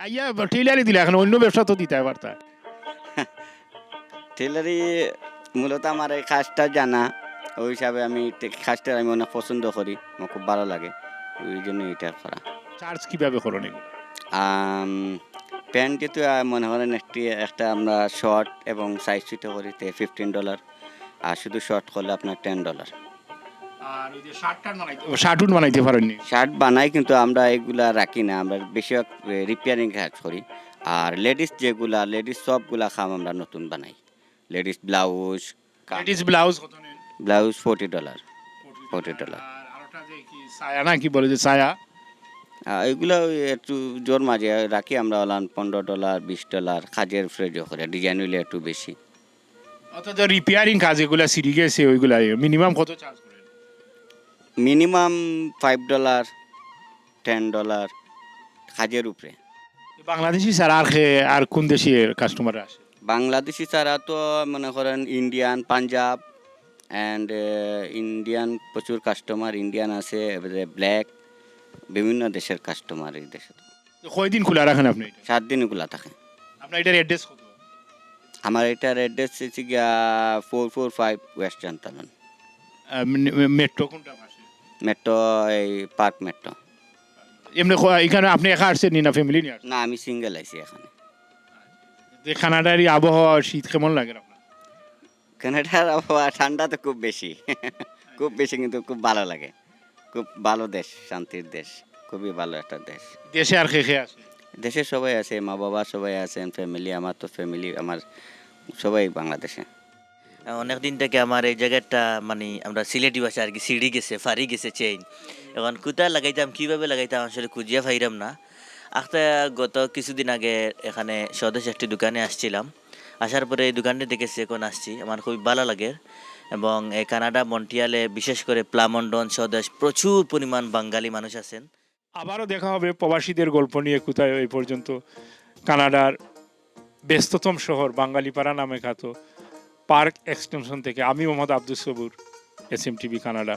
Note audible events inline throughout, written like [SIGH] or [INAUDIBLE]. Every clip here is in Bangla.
আইয়া টেইলারি দিলে এখন অন্য ব্যবসা তো দিতে পারতা টেলারি [LAUGHS] মূলত আমার এই কাজটা জানা। ওই হিসাবে আমি কাজটা আমি অনেক পছন্দ করি আমার খুব ভালো লাগে। ওই জন্য এটা করা। চার্জ কীভাবে করেন প্যান্ট যেহেতু মনে করেন একটি একটা আমরা শর্ট এবং সাইজ সুইটে করি তে ফিফটিন ডলার আর শুধু শর্ট করলে আপনার টেন ডলার আর ওই যে শার্ট বানাইতে পারেননি। শার্ট বানাই কিন্তু আমরা এগুলা রাখি না। আমরা বেশিরভাগ রিপেয়ারিং কাজ করি। আর লেডিস যেগুলা লেডিস সবগুলা খাম আমরা নতুন বানাই। Ladies blouse ladies blouse blouse forty dollar 40 dollar. আর কি ছায়া না কি বলে যে ছায়া? এগুলো একটু জোর মাঝে রাখি আমরা হলাম পনেরো ডলার বিশ ডলার কাজের ফ্রেজও করে। ডিজাইন হইলে একটু বেশি। অথচ রিপেয়ারিং কাজ এগুলা সিঁড়ি গেছে ওইগুলা মিনিমাম কত charge minimum five dollar ten dollar কাজের উপরে। বাংলাদেশি স্যার আর আর কোন দেশের কাস্টমার আসে? বাংলাদেশি ছাড়া তো মনে করেন ইন্ডিয়ান পাঞ্জাব অ্যান্ড ইন্ডিয়ান প্রচুর কাস্টমার ইন্ডিয়ান আছে এবারে ব্ল্যাক বিভিন্ন দেশের কাস্টমার এই দেশে। কয়দিন খোলা রাখেন আপনি সাত দিন খোলা থাকে। আপনার এটার অ্যাড্রেস কত? আমার এটার অ্যাড্রেস হচ্ছে গিয়া ফোর ফোর ফাইভ ওয়েস্টার্ন তালন মেট্রো কোনটা মেট্রো এই পার্ক মেট্রো। এমনি ক- এখানে আপনি একা আসছেন নি না ফ্যামিলি নিয়ে? আসছেন না আমি সিঙ্গেল আছি এখানে। যে কানাডার এই আবহাওয়া শীত কেমন লাগে আপনার? কানাডার আবহাওয়া ঠান্ডা তো খুব বেশি। [LAUGHS] খুব বেশি কিন্তু খুব ভালো লাগে। খুব ভালো দেশ শান্তির দেশ। খুবই ভালো একটা দেশ। দেশে আর খেয়ে খেয়ে আসে দেশে সবাই আছে মা বাবা সবাই আছেন ফ্যামিলি আমার তো ফ্যামিলি আমার সবাই বাংলাদেশে। অনেক দিন থেকে আমার এই জায়গাটা মানে আমরা সিলেটি ভাষা আর কি, সিঁড়ি গেছে, ফাড়ি গেছে চেইন এখন কোথায় লাগাইতাম, কীভাবে লাগাইতাম আসলে খুঁজিয়া পাইরাম না। আখতা গত কিছুদিন আগে এখানে স্বদেশ একটি দোকানে আসছিলাম। আসার পরে এই দোকানটি দেখেছি, এখন আসছি। আমার খুব ভালো লাগে। এবং এই কানাডা মন্টিয়ালে বিশেষ করে প্লামন্ডন, স্বদেশ প্রচুর পরিমাণ বাঙালি মানুষ আছেন। আবারও দেখা হবে প্রবাসীদের গল্প নিয়ে কোথায় এই পর্যন্ত। কানাডার ব্যস্ততম শহর, বাঙালিপাড়া নামে খ্যাত। পার্ক এক্সটেনশন থেকে আমি Mohammad Abdul Sabur S M TV Canada.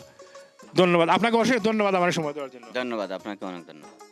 ধন্যবাদ। আপনাকে অশেষ ধন্যবাদ আমার সময় দেওয়ার জন্য। ধন্যবাদ, আপনাকে অনেক ধন্যবাদ।